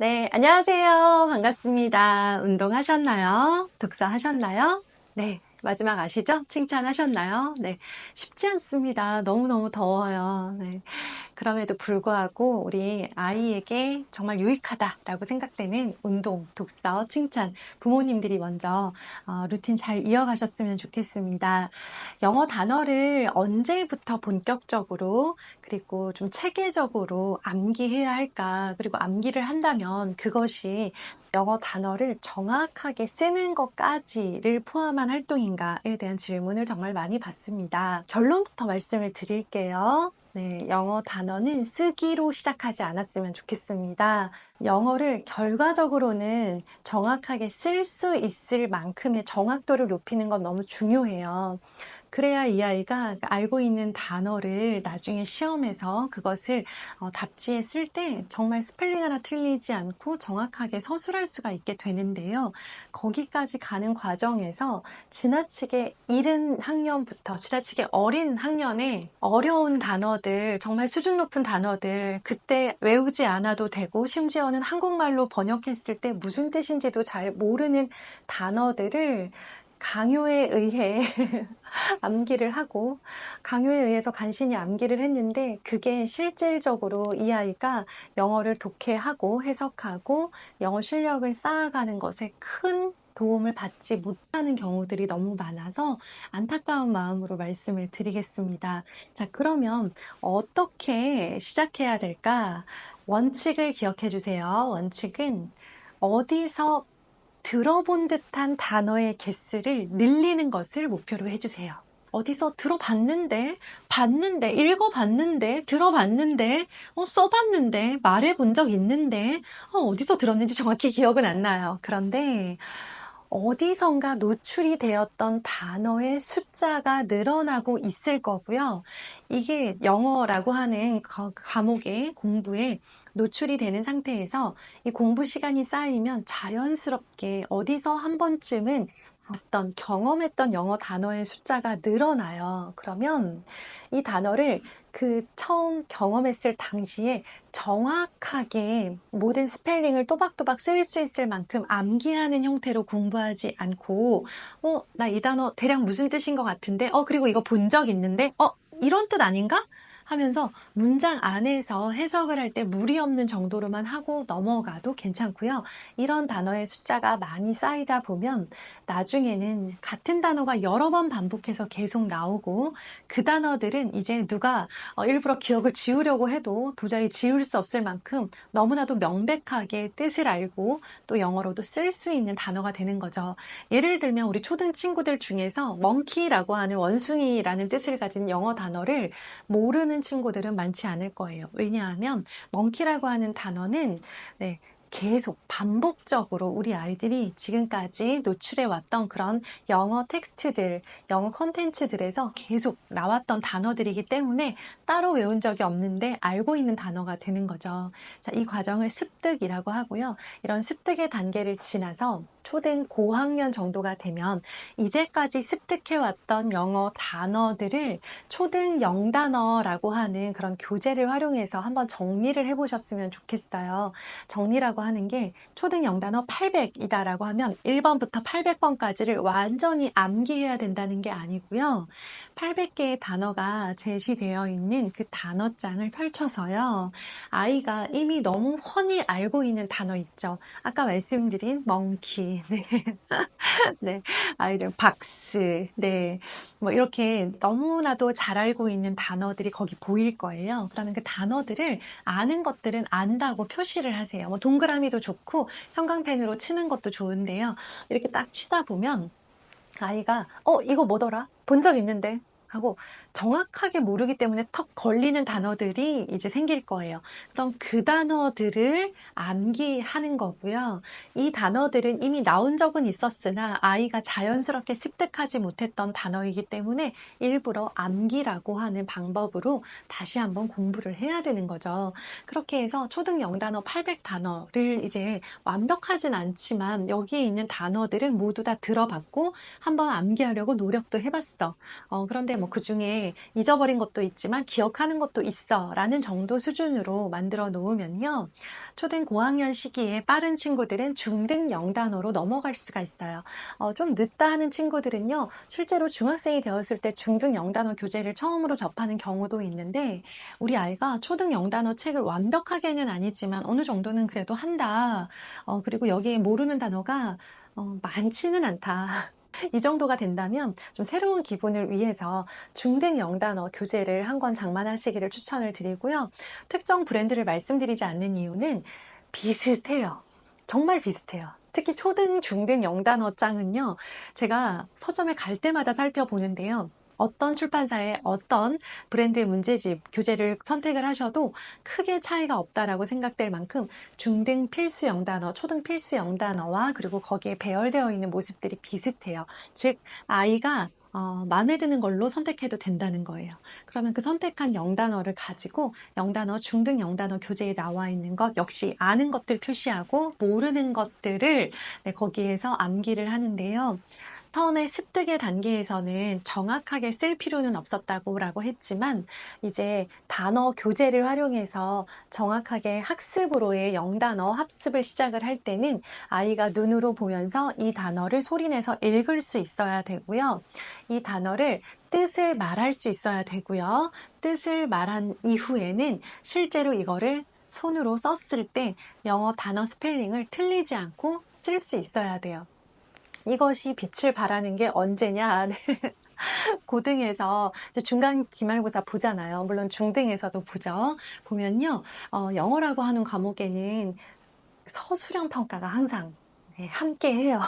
네, 안녕하세요. 반갑습니다. 운동하셨나요? 독서하셨나요? 네, 마지막 아시죠? 칭찬하셨나요? 네, 쉽지 않습니다. 너무너무 더워요. 네. 그럼에도 불구하고 우리 아이에게 정말 유익하다라고 생각되는 운동, 독서, 칭찬, 부모님들이 먼저 어, 루틴 잘 이어가셨으면 좋겠습니다. 영어 단어를 언제부터 본격적으로 그리고 좀 체계적으로 암기해야 할까? 그리고 암기를 한다면 그것이 영어 단어를 정확하게 쓰는 것까지를 포함한 활동인가에 대한 질문을 정말 많이 받습니다. 결론부터 말씀을 드릴게요. 네, 영어 단어는 쓰기로 시작하지 않았으면 좋겠습니다. 영어를 결과적으로는 정확하게 쓸 수 있을 만큼의 정확도를 높이는 건 너무 중요해요. 그래야 이 아이가 알고 있는 단어를 나중에 시험에서 그것을 어, 답지에 쓸 때 정말 스펠링 하나 틀리지 않고 정확하게 서술할 수가 있게 되는데요. 거기까지 가는 과정에서 지나치게 이른 학년부터 지나치게 어린 학년에 어려운 단어들, 정말 수준 높은 단어들, 그때 외우지 않아도 되고 심지어는 한국말로 번역했을 때 무슨 뜻인지도 잘 모르는 단어들을 강요에 의해 암기를 하고 강요에 의해서 간신히 암기를 했는데 그게 실질적으로 이 아이가 영어를 독해하고 해석하고 영어 실력을 쌓아가는 것에 큰 도움을 받지 못하는 경우들이 너무 많아서 안타까운 마음으로 말씀을 드리겠습니다. 자, 그러면 어떻게 시작해야 될까? 원칙을 기억해 주세요. 원칙은 어디서 들어본 듯한 단어의 개수를 늘리는 것을 목표로 해주세요. 어디서 들어봤는데, 봤는데, 읽어봤는데, 들어봤는데, 어, 써봤는데, 말해본 적 있는데, 어, 어디서 들었는지 정확히 기억은 안 나요. 그런데, 어디선가 노출이 되었던 단어의 숫자가 늘어나고 있을 거고요. 이게 영어라고 하는 거- 과목의 공부에 노출이 되는 상태에서 이 공부 시간이 쌓이면 자연스럽게 어디서 한 번쯤은 어떤 경험했던 영어 단어의 숫자가 늘어나요. 그러면 이 단어를 그 처음 경험했을 당시에 정확하게 모든 스펠링을 또박또박 쓸 수 있을 만큼 암기하는 형태로 공부하지 않고, 어, 나 이 단어 대략 무슨 뜻인 것 같은데, 어, 그리고 이거 본 적 있는데, 어, 이런 뜻 아닌가? 하면서 문장 안에서 해석을 할 때 무리 없는 정도로만 하고 넘어가도 괜찮고요. 이런 단어의 숫자가 많이 쌓이다 보면 나중에는 같은 단어가 여러 번 반복해서 계속 나오고 그 단어들은 이제 누가 어, 일부러 기억을 지우려고 해도 도저히 지울 수 없을 만큼 너무나도 명백하게 뜻을 알고 또 영어로도 쓸 수 있는 단어가 되는 거죠. 예를 들면 우리 초등 친구들 중에서 멍키라고 하는 원숭이라는 뜻을 가진 영어 단어를 모르는 친구들은 많지 않을 거예요. 왜냐하면 멍키라고 하는 단어는 네, 계속 반복적으로 우리 아이들이 지금까지 노출해 왔던 그런 영어 텍스트들, 영어 컨텐츠들에서 계속 나왔던 단어들이기 때문에 따로 외운 적이 없는데 알고 있는 단어가 되는 거죠. 자, 이 과정을 습득이라고 하고요. 이런 습득의 단계를 지나서 초등 고학년 정도가 되면 이제까지 습득해왔던 영어 단어들을 초등 영단어라고 하는 그런 교재를 활용해서 한번 정리를 해보셨으면 좋겠어요. 정리라고 하는 게 초등 영단어 800이다라고 하면 1번부터 800번까지를 완전히 암기해야 된다는 게 아니고요. 800개의 단어가 제시되어 있는 그 단어장을 펼쳐서요. 아이가 이미 너무 훤히 알고 있는 단어 있죠. 아까 말씀드린 멍 키, 네. 네. 아이들 박스, 네. 뭐 이렇게 너무나도 잘 알고 있는 단어들이 거기 보일 거예요. 그러면 그 단어들을 아는 것들은 안다고 표시를 하세요. 뭐 동그라미도 좋고 형광펜으로 치는 것도 좋은데요. 이렇게 딱 치다 보면 아이가 어 이거 뭐더라? 본 적 있는데 하고 정확하게 모르기 때문에 턱 걸리는 단어들이 이제 생길 거예요. 그럼 그 단어들을 암기하는 거고요. 이 단어들은 이미 나온 적은 있었으나 아이가 자연스럽게 습득하지 못했던 단어이기 때문에 일부러 암기라고 하는 방법으로 다시 한번 공부를 해야 되는 거죠. 그렇게 해서 초등 영단어 800단어를 이제 완벽하진 않지만 여기에 있는 단어들은 모두 다 들어봤고 한번 암기하려고 노력도 해봤어. 어, 그런데 뭐 그 중에 때 잊어버린 것도 있지만 기억하는 것도 있어 라는 정도 수준으로 만들어 놓으면요. 초등 고학년 시기에 빠른 친구들은 중등 영단어로 넘어갈 수가 있어요. 어, 좀 늦다 하는 친구들은요. 실제로 중학생이 되었을 때 중등 영단어 교재를 처음으로 접하는 경우도 있는데 우리 아이가 초등 영단어 책을 완벽하게는 아니지만 어느 정도는 그래도 한다. 어, 그리고 여기에 모르는 단어가 어, 많지는 않다. 이 정도가 된다면 좀 새로운 기분을 위해서 중등 영단어 교재를 한 권 장만하시기를 추천을 드리고요. 특정 브랜드를 말씀드리지 않는 이유는 비슷해요. 정말 비슷해요. 특히 초등, 중등 영단어 장은요, 제가 서점에 갈 때마다 살펴보는데요. 어떤 출판사의 어떤 브랜드의 문제집 교재를 선택을 하셔도 크게 차이가 없다라고 생각될 만큼 중등 필수 영단어, 초등 필수 영단어와 그리고 거기에 배열되어 있는 모습들이 비슷해요. 즉 아이가 어, 마음에 드는 걸로 선택해도 된다는 거예요. 그러면 그 선택한 영단어를 가지고 영단어, 중등 영단어 교재에 나와 있는 것 역시 아는 것들 표시하고 모르는 것들을 네, 거기에서 암기를 하는데요. 처음에 습득의 단계에서는 정확하게 쓸 필요는 없었다고 라고 했지만 이제 단어 교재를 활용해서 정확하게 학습으로의 영단어 합습을 시작을 할 때는 아이가 눈으로 보면서 이 단어를 소리내서 읽을 수 있어야 되고요. 이 단어를 뜻을 말할 수 있어야 되고요. 뜻을 말한 이후에는 실제로 이거를 손으로 썼을 때 영어 단어 스펠링을 틀리지 않고 쓸 수 있어야 돼요. 이것이 빛을 발하는 게 언제냐? 네. 고등에서 중간 기말고사 보잖아요. 물론 중등에서도 보죠. 보면요, 어, 영어라고 하는 과목에는 서술형 평가가 항상 네, 함께 해요.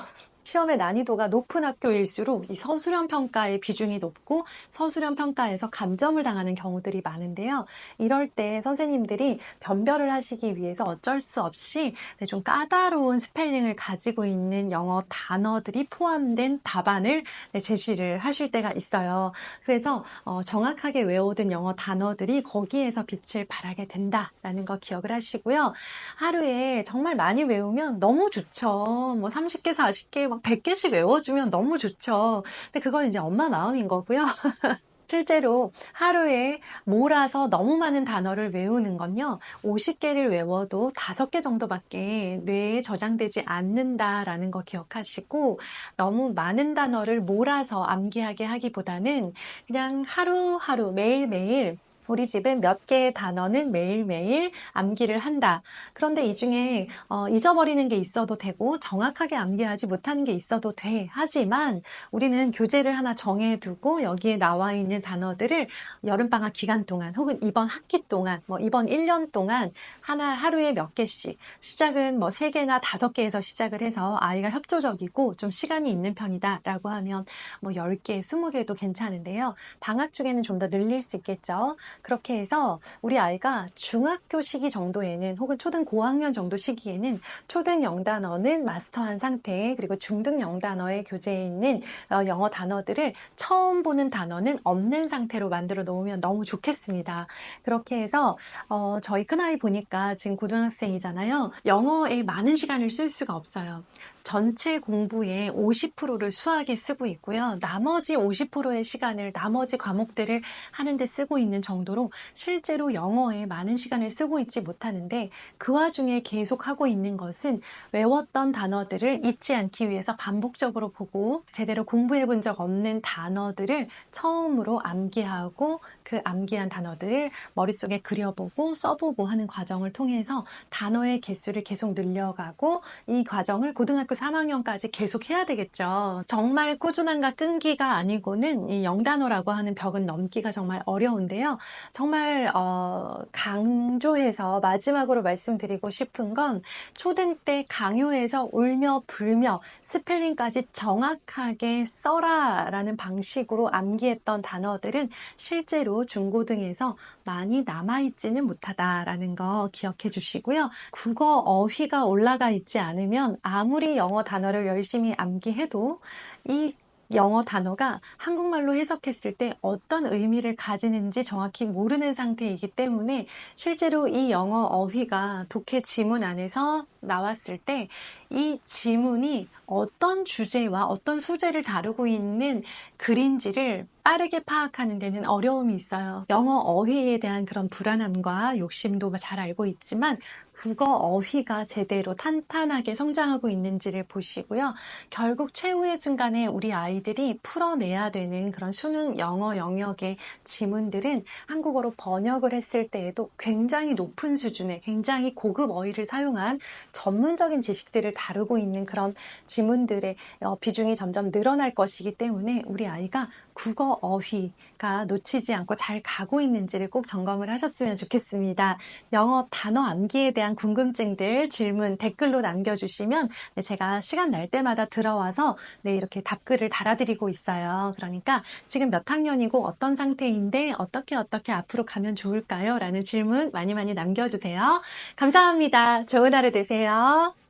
시험의 난이도가 높은 학교일수록 이 서술형 평가의 비중이 높고 서술형 평가에서 감점을 당하는 경우들이 많은데요. 이럴 때 선생님들이 변별을 하시기 위해서 어쩔 수 없이 네, 좀 까다로운 스펠링을 가지고 있는 영어 단어들이 포함된 답안을 네, 제시를 하실 때가 있어요. 그래서 어, 정확하게 외워둔 영어 단어들이 거기에서 빛을 발하게 된다라는 거 기억을 하시고요. 하루에 정말 많이 외우면 너무 좋죠. 뭐 30개, 40개, 막 100개씩 외워주면 너무 좋죠. 근데 그건 이제 엄마 마음인 거고요. 실제로 하루에 몰아서 너무 많은 단어를 외우는 건요, 50개를 외워도 5개 정도밖에 뇌에 저장되지 않는다라는 거 기억하시고, 너무 많은 단어를 몰아서 암기하게 하기보다는 그냥 하루하루 매일매일 우리 집은 몇 개의 단어는 매일매일 암기를 한다. 그런데 이 중에 어, 잊어버리는 게 있어도 되고 정확하게 암기하지 못하는 게 있어도 돼. 하지만 우리는 교재를 하나 정해두고 여기에 나와 있는 단어들을 여름방학 기간 동안 혹은 이번 학기 동안 뭐 이번 1년 동안 하나 하루에 몇 개씩 시작은 뭐 3개나 5개에서 시작을 해서 아이가 협조적이고 좀 시간이 있는 편이다 라고 하면 뭐 10개, 20개도 괜찮은데요. 방학 중에는 좀 더 늘릴 수 있겠죠. 그렇게 해서 우리 아이가 중학교 시기 정도에는 혹은 초등 고학년 정도 시기에는 초등 영단어는 마스터한 상태 그리고 중등 영단어의 교재에 있는 어, 영어 단어들을 처음 보는 단어는 없는 상태로 만들어 놓으면 너무 좋겠습니다. 그렇게 해서 어, 저희 큰아이 보니까 지금 고등학생이잖아요. 영어에 많은 시간을 쓸 수가 없어요. 전체 공부의 50%를 수학에 쓰고 있고요. 나머지 50%의 시간을 나머지 과목들을 하는데 쓰고 있는 정도로 실제로 영어에 많은 시간을 쓰고 있지 못하는데 그 와중에 계속 하고 있는 것은 외웠던 단어들을 잊지 않기 위해서 반복적으로 보고 제대로 공부해 본 적 없는 단어들을 처음으로 암기하고 그 암기한 단어들을 머릿속에 그려보고 써보고 하는 과정을 통해서 단어의 개수를 계속 늘려가고 이 과정을 고등학교 3학년까지 계속 해야 되겠죠. 정말 꾸준함과 끈기가 아니고는 이 영단어라고 하는 벽은 넘기가 정말 어려운데요. 정말 어, 강조해서 마지막으로 말씀드리고 싶은 건 초등 때 강요해서 울며 불며 스펠링까지 정확하게 써라라는 방식으로 암기했던 단어들은 실제로 중고등에서 많이 남아있지는 못하다라는 거 기억해 주시고요. 국어 어휘가 올라가 있지 않으면 아무리 영어 단어를 열심히 암기해도 이 영어 단어가 한국말로 해석했을 때 어떤 의미를 가지는지 정확히 모르는 상태이기 때문에 실제로 이 영어 어휘가 독해 지문 안에서 나왔을 때 이 지문이 어떤 주제와 어떤 소재를 다루고 있는 글인지를 빠르게 파악하는 데는 어려움이 있어요. 영어 어휘에 대한 그런 불안함과 욕심도 잘 알고 있지만 국어 어휘가 제대로 탄탄하게 성장하고 있는지를 보시고요. 결국 최후의 순간에 우리 아이들이 풀어내야 되는 그런 수능 영어 영역의 지문들은 한국어로 번역을 했을 때에도 굉장히 높은 수준의 굉장히 고급 어휘를 사용한 전문적인 지식들을 다루고 있는 그런 지문들의 어, 비중이 점점 늘어날 것이기 때문에 우리 아이가 국어 어휘가 놓치지 않고 잘 가고 있는지를 꼭 점검을 하셨으면 좋겠습니다. 영어 단어 암기에 대한 궁금증들, 질문 댓글로 남겨주시면 네, 제가 시간 날 때마다 들어와서 네, 이렇게 답글을 달아드리고 있어요. 그러니까 지금 몇 학년이고 어떤 상태인데 어떻게 어떻게 앞으로 가면 좋을까요? 라는 질문 많이 많이 남겨주세요. 감사합니다. 좋은 하루 되세요.